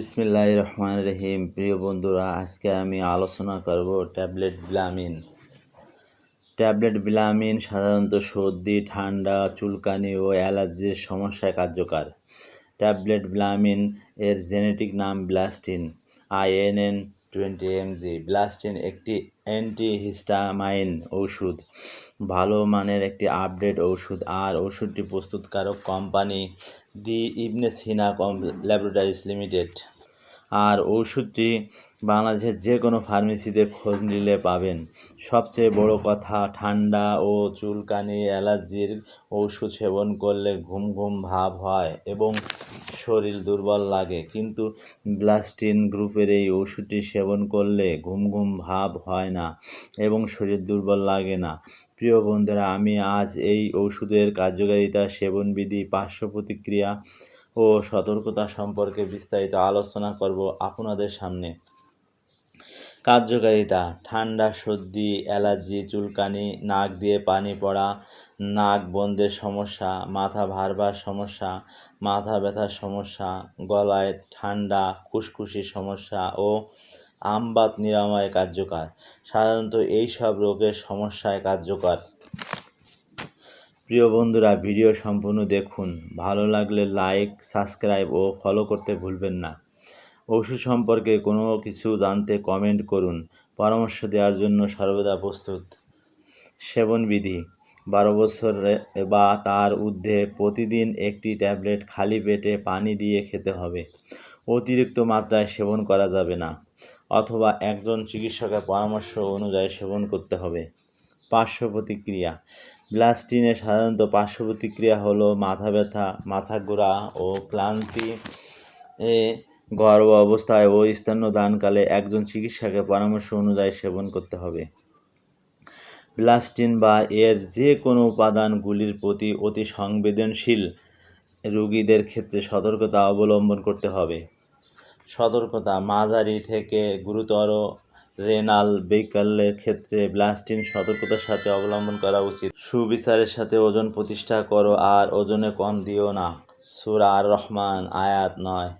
বিসমিল্লাহ রহমান রহিম। প্রিয় বন্ধুরা, আজকে আমি আলোচনা করব ট্যাবলেট ব্লামিন ট্যাবলেট ব্লামিন সাধারণত সর্দি, ঠান্ডা, চুলকানি ও অ্যালার্জির সমস্যায় কার্যকর। ট্যাবলেট ব্লামিন এর জেনেটিক নাম Blastin, INN twenty MG. Blastin একটি অ্যান্টিহিস্টামাইন ঔষধ। ভালো মানের একটি আপডেট ওষুধ আর ওষুধটি প্রস্তুতকারক কোম্পানি দি ইবনে সিনা কম ল্যাবরেটরিজ লিমিটেড। আর ওষুধটি বাংলাদেশের যে কোনো ফার্মেসিতে খোঁজ নিলে পাবেন। সবচেয়ে বড় কথা, ঠান্ডা ও চুলকানি, অ্যালার্জির ওষুধ সেবন করলে ঘুম ঘুম ভাব হয় এবং শরীর দুর্বল লাগে, কিন্তু ব্লাস্টিন গ্রুপের এই ওষুধটি সেবন করলে ঘুম ঘুম ভাব হয় না এবং শরীর দুর্বল লাগে না। প্রিয় বন্ধুরা, আমি আজ এই ওষুধের কার্যকারিতা সেবনবিধি, পার্শ্ব প্রতিক্রিয়া ও সতর্কতা সম্পর্কে বিস্তারিত আলোচনা করব আপনাদের সামনে। কার্যকারিতা, ঠান্ডা, সর্দি, অ্যালার্জি, চুলকানি, নাক দিয়ে পানি পড়া, নাক বন্ধের সমস্যা, মাথা ভারবার সমস্যা, মাথা ব্যথার সমস্যা, গলায় ঠান্ডা, খুসখুসির সমস্যা ও আমবাত নিরাময় কার্যকর। সাধারণত এই সব রোগের সমস্যায় কার্যকর। প্রিয় বন্ধুরা, ভিডিও সম্পূর্ণ দেখুন। ভালো লাগলে লাইক সাবস্ক্রাইব ও ফলো করতে ভুলবেন না। ওষুধ সম্পর্কে কোনো কিছু জানতে কমেন্ট করুন। পরামর্শ দেওয়ার জন্য সর্বদা প্রস্তুত। সেবনবিধি, বারো বছর বা তার ঊর্ধ্বে প্রতিদিন একটি ট্যাবলেট খালি পেটে পানি দিয়ে খেতে হবে। অতিরিক্ত মাত্রায় সেবন করা যাবে না। অথবা একজন চিকিৎসকের পরামর্শ অনুযায়ী সেবন করতে হবে। পার্শ্ব প্রতিক্রিয়া ব্লাস্টিনের সাধারণত পার্শ্ব প্রতিক্রিয়া হলো মাথা ব্যথা, মাথা ঘোরা ও ক্লান্তি এ গর্ভ অবস্থায় ও স্তন্যদানকালে একজন চিকিৎসকের পরামর্শ অনুযায়ী সেবন করতে হবে। ব্লাস্টিন বা এর যে কোনো উপাদানগুলির প্রতি অতি সংবেদনশীল রোগীদের ক্ষেত্রে সতর্কতা অবলম্বন করতে হবে। সতর্কতা, মাঝারি থেকে গুরুতর রেনাল বৈকল্যের ক্ষেত্রে ব্লাস্টিন সতর্কতার সাথে অবলম্বন করা উচিত। সুবিচারের সাথে ওজন প্রতিষ্ঠা করো আর ওজনে কম দিও না। সুরা আর রহমান আয়াত নয়।